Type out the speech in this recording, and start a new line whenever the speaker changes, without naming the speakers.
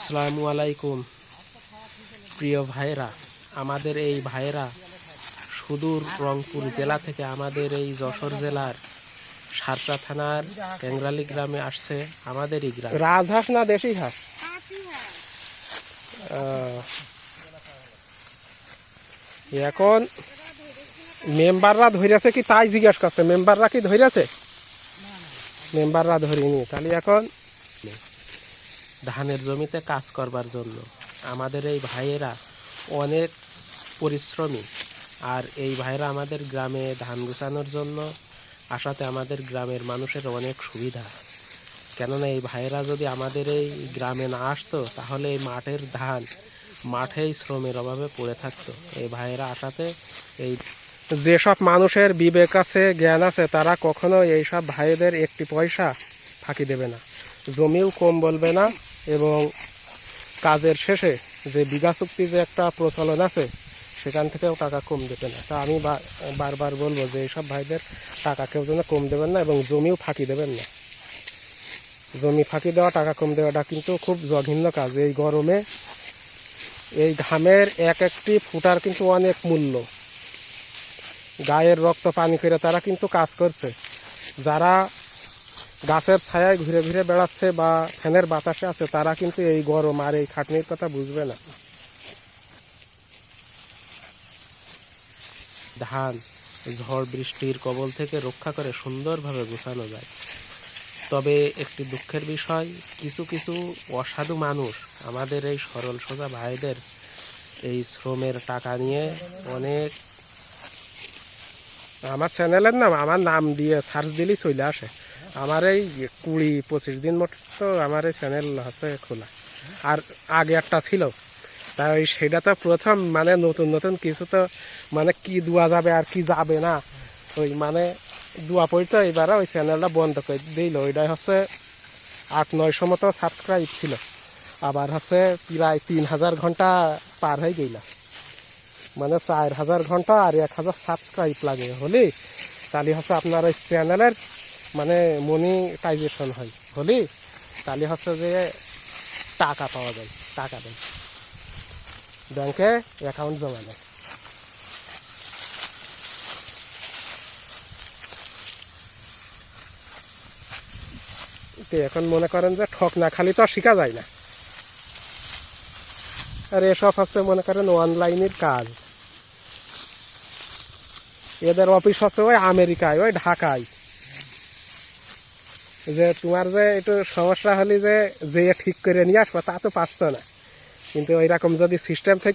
আসসালামু আলাইকুম, প্রিয় ভাইরা আমাদের এই ভাইরা সুদূর রংপুর জেলা থেকে আমাদের এই যশোর জেলার সারসা থানার ট্যাংরালি গ্রামে আসছে আমাদেরই গ্রাম।
রাজহাঁস না দেশি হাঁস? এখন মেম্বাররা ধরেছে কি তাই জিজ্ঞেস করছে? মেম্বাররা কি ধরেছে? মেম্বাররা ধরিনি। তাহলে এখন
ধানের জমিতে কাজ করবার জন্য। আমাদের এই ভাইয়েরা অনেক পরিশ্রমী। আর এই ভাইয়েরা আমাদের গ্রামে ধান গুছানোর জন্য আসাতে আমাদের গ্রামের মানুষের অনেক সুবিধা। কেননা এই ভাইয়েরা যদি আমাদের এই গ্রামে না আসতো, তাহলে এই মাঠের ধান মাঠেই শ্রমের অভাবে পড়ে থাকতো। এই ভাইয়েরা আসাতে এই
যেসব মানুষের বিবেক আছে, জ্ঞান আছে, তারা কখনো এইসব ভাইদের একটি পয়সা ফাঁকি দেবে না। জমিও কম বলবে না। এবং কাজের শেষে যে বিঘা চুক্তি যে একটা প্রচলন আছে, সেখান থেকেও টাকা কম দেবে না। তা আমি বারবার বলব যে এইসব ভাইদের টাকা কেউ যেন কম দেবেন না এবং জমিও ফাঁকি দেবেন না। জমি ফাঁকি দেওয়া, টাকা কম দেওয়াটা কিন্তু খুব জঘন্য কাজ। এই গরমে এই ঘামের এক একটি ফুটার কিন্তু অনেক মূল্য। গায়ের রক্ত পানি করে তারা কিন্তু কাজ করছে। যারা গাছের ছায়ায় ঘুরে ঘুরে বেড়াচ্ছে বা ফ্যানের বাতাসে আছে তারা কিন্তু এই গরম আর এই খাটনির কথা বুঝবে না।
ধান ঝড় বৃষ্টির কবল থেকে রক্ষা করে সুন্দরভাবে গোছানো যায়। তবে একটি দুঃখের বিষয় কিছু কিছু অসাধু মানুষ আমাদের এই সরল সোজা ভাইদের এই শ্রমের টাকা নিয়ে অনেক
আমার চ্যানেলের নাম আমার নাম দিয়ে সার্চ দিলেই চলে আসে। আমার এই কুড়ি পঁচিশ দিন মতো তো আমার এই চ্যানেল আছে খোলা। আর আগে একটা ছিল। তাই সেটা তো প্রথম মানে নতুন নতুন কিছু তো মানে কি দেওয়া যাবে আর কি যাবে না। ওই মানে দোয়া পড়তো, এবারে ওই চ্যানেলটা বন্ধ করে দিল। ওইটাই হচ্ছে আট নয়শো মতো সাবস্ক্রাইব ছিল। আবার হচ্ছে প্রায় তিন হাজার ঘণ্টা পার হয়ে গেল। মানে চার হাজার ঘণ্টা আর এক হাজার সাবস্ক্রাইব লাগে। হলে তাহলে হচ্ছে আপনার ওই চ্যানেলের মানে মনিটাইজেশন হয়। হলে তাহলে হচ্ছে যে টাকা পাওয়া যায়, টাকা দেয়। ব্যাংকে অ্যাকাউন্ট জমা দেয়। তো এখন মনে করেন যে ঠক না খালি তো শেখা যায় না। আর এসব হচ্ছে মনে করেন অনলাইনের কাজ। এদের অফিস হচ্ছে ওই আমেরিকায়, ওই ঢাকায়। যে তোমার যে একটু সমস্যা হলে যে যে ঠিক করে নিয়ে আসব, তা তো পারছ না। কিন্তু ওই রকম যদি সিস্টেম থেকে